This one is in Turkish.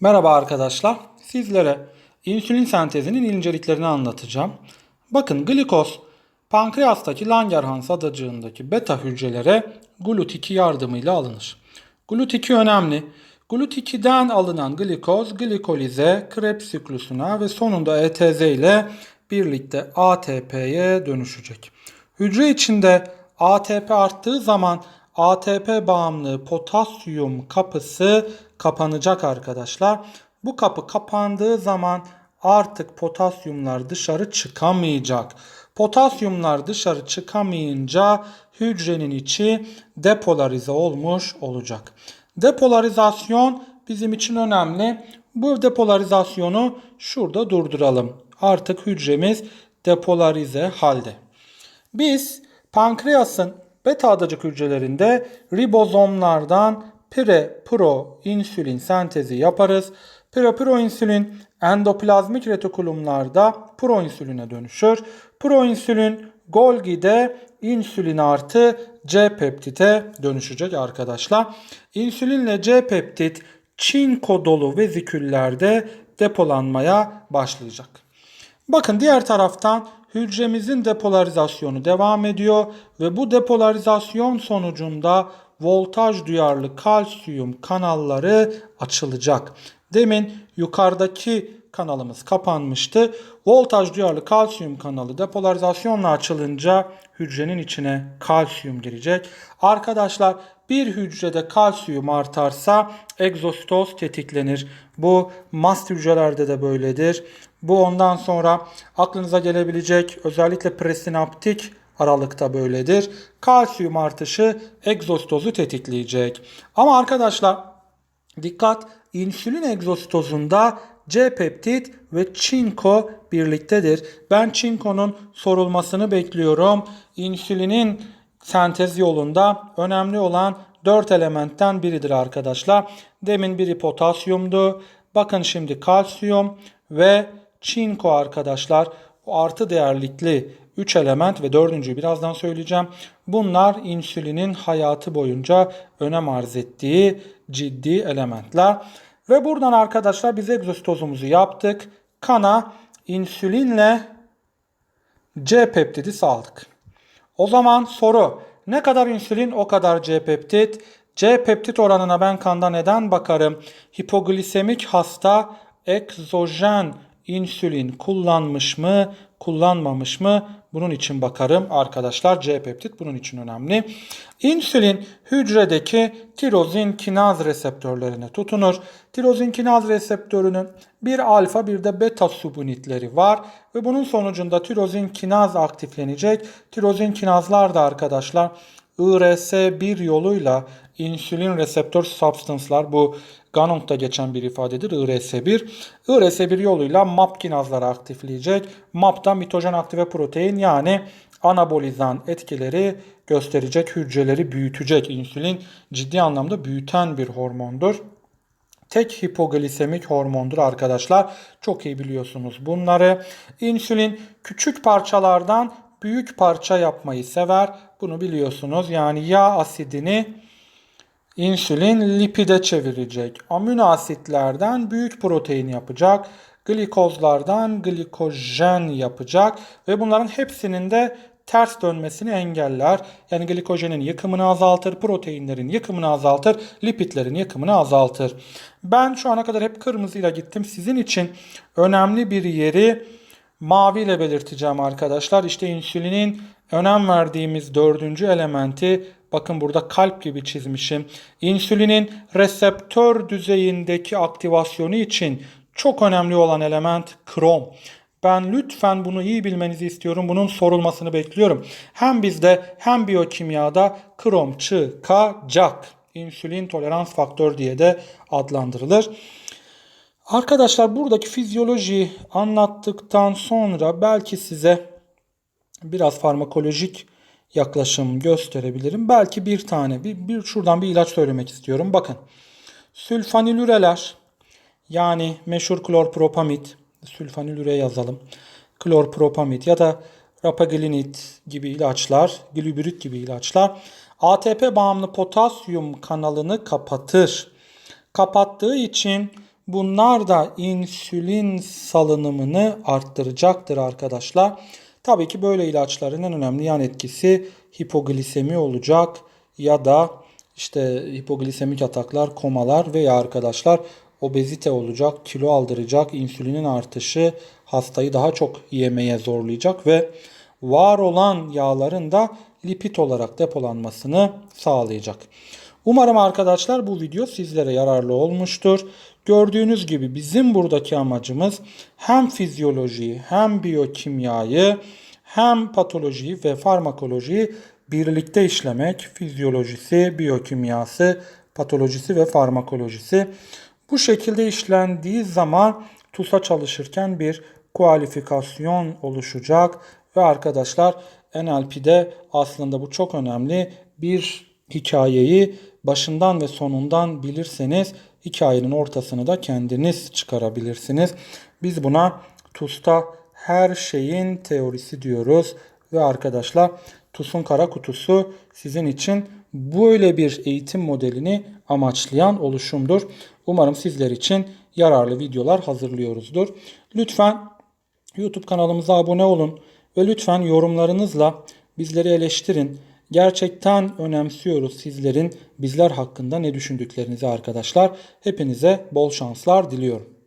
Merhaba arkadaşlar. Sizlere insülin sentezinin inceliklerini anlatacağım. Bakın glikoz pankreastaki Langerhans adacığındaki beta hücrelere GLUT2 yardımıyla alınır. GLUT2 önemli. GLUT2'den alınan glikoz glikolize, Krebs siklusuna ve sonunda ETZ ile birlikte ATP'ye dönüşecek. Hücre içinde ATP arttığı zaman ATP bağımlı potasyum kapısı kapanacak arkadaşlar. Bu kapı kapandığı zaman artık potasyumlar dışarı çıkamayacak. Potasyumlar dışarı çıkamayınca hücrenin içi depolarize olmuş olacak. Depolarizasyon bizim için önemli. Bu depolarizasyonu şurada durduralım. Artık hücremiz depolarize halde. Biz pankreasın beta adacık hücrelerinde ribozomlardan pre pro insülin sentezi yaparız. Pre pro insülin endoplazmik retikulumlarda proinsüline dönüşür. Proinsülin Golgi'de insülin artı C peptite dönüşecek arkadaşlar. İnsülinle C peptit çinko dolu veziküllerde depolanmaya başlayacak. Bakın diğer taraftan hücremizin depolarizasyonu devam ediyor ve bu depolarizasyon sonucunda voltaj duyarlı kalsiyum kanalları açılacak. Demin yukarıdaki kanalımız kapanmıştı. Voltaj duyarlı kalsiyum kanalı depolarizasyonla açılınca hücrenin içine kalsiyum girecek. Arkadaşlar bir hücrede kalsiyum artarsa egzositoz tetiklenir. Bu mast hücrelerde de böyledir. Bu ondan sonra aklınıza gelebilecek özellikle presinaptik aralıkta böyledir. Kalsiyum artışı egzositozu tetikleyecek. Ama arkadaşlar dikkat insülin egzositozunda C peptit ve çinko birliktedir. Ben çinkonun sorulmasını bekliyorum. İnsülinin sentez yolunda önemli olan 4 elementten biridir arkadaşlar. Demin biri potasyumdu. Bakın şimdi kalsiyum ve çinko arkadaşlar. Bu artı değerlikli 3 element ve dördüncüyü birazdan söyleyeceğim. Bunlar insülinin hayatı boyunca önem arz ettiği ciddi elementler. Ve buradan arkadaşlar biz egzositozumuzu yaptık. Kana insülinle C peptidi saldık. O zaman soru ne kadar insülin o kadar C peptit. C peptit oranına ben kanda neden bakarım? Hipoglisemik hasta egzojen insülin kullanmış mı, kullanmamış mı? Bunun için bakarım arkadaşlar. C peptit bunun için önemli. İnsülin hücredeki tirozin kinaz reseptörlerine tutunur. Tirozin kinaz reseptörünün bir alfa bir de beta subunitleri var ve bunun sonucunda tirozin kinaz aktiflenecek. Tirozin kinazlar da arkadaşlar IRS1 yoluyla insülin reseptör substance'lar bu Ganong'da geçen bir ifadedir IRS1. IRS1 yoluyla MAP kinazları aktifleyecek. MAP da mitojen aktive protein yani anabolizan etkileri gösterecek, hücreleri büyütecek. İnsülin ciddi anlamda büyüten bir hormondur. Tek hipoglisemik hormondur arkadaşlar. Çok iyi biliyorsunuz bunları. İnsülin küçük parçalardan büyük parça yapmayı sever. Bunu biliyorsunuz. Yani yağ asidini insülin lipide çevirecek. Amino asitlerden büyük protein yapacak. Glikozlardan glikojen yapacak ve bunların hepsinin de ters dönmesini engeller. Yani glikojenin yıkımını azaltır, proteinlerin yıkımını azaltır, lipidlerin yıkımını azaltır. Ben şu ana kadar hep kırmızıyla gittim. Sizin için önemli bir yeri mavi ile belirteceğim arkadaşlar. İşte insülinin önem verdiğimiz dördüncü elementi bakın burada kalp gibi çizmişim. İnsülinin reseptör düzeyindeki aktivasyonu için çok önemli olan element krom. Ben lütfen bunu iyi bilmenizi istiyorum. Bunun sorulmasını bekliyorum. Hem bizde hem biyokimyada krom çıkacak. İnsülin tolerans faktör diye de adlandırılır. Arkadaşlar buradaki fizyolojiyi anlattıktan sonra belki size biraz farmakolojik yaklaşım gösterebilirim. Belki bir tane, bir, bir şuradan bir ilaç söylemek istiyorum. Bakın. Sülfanilüreler yani meşhur klorpropamid, sülfanilüre yazalım. Klorpropamid ya da rapagilinit gibi ilaçlar, glibürit gibi ilaçlar ATP bağımlı potasyum kanalını kapatır. Kapattığı için Bunlar da insülin salınımını arttıracaktır arkadaşlar. Tabii ki böyle ilaçların en önemli yan etkisi hipoglisemi olacak ya da işte hipoglisemik ataklar, komalar veya arkadaşlar obezite olacak, kilo aldıracak, insülinin artışı hastayı daha çok yemeye zorlayacak ve var olan yağların da lipid olarak depolanmasını sağlayacak. Umarım arkadaşlar bu video sizlere yararlı olmuştur. Gördüğünüz gibi bizim buradaki amacımız hem fizyolojiyi hem biyokimyayı hem patolojiyi ve farmakolojiyi birlikte işlemek. Fizyolojisi, biyokimyası, patolojisi ve farmakolojisi. Bu şekilde işlendiği zaman TUS'a çalışırken bir kualifikasyon oluşacak ve arkadaşlar NLP'de aslında bu çok önemli bir hikayeyi başından ve sonundan bilirseniz hikayenin ortasını da kendiniz çıkarabilirsiniz. Biz buna TUS'ta her şeyin teorisi diyoruz ve arkadaşlar TUS'un kara kutusu sizin için böyle bir eğitim modelini amaçlayan oluşumdur. Umarım sizler için yararlı videolar hazırlıyoruzdur. Lütfen YouTube kanalımıza abone olun ve lütfen yorumlarınızla bizleri eleştirin. Gerçekten önemsiyoruz sizlerin bizler hakkında ne düşündüklerinizi arkadaşlar. Hepinize bol şanslar diliyorum.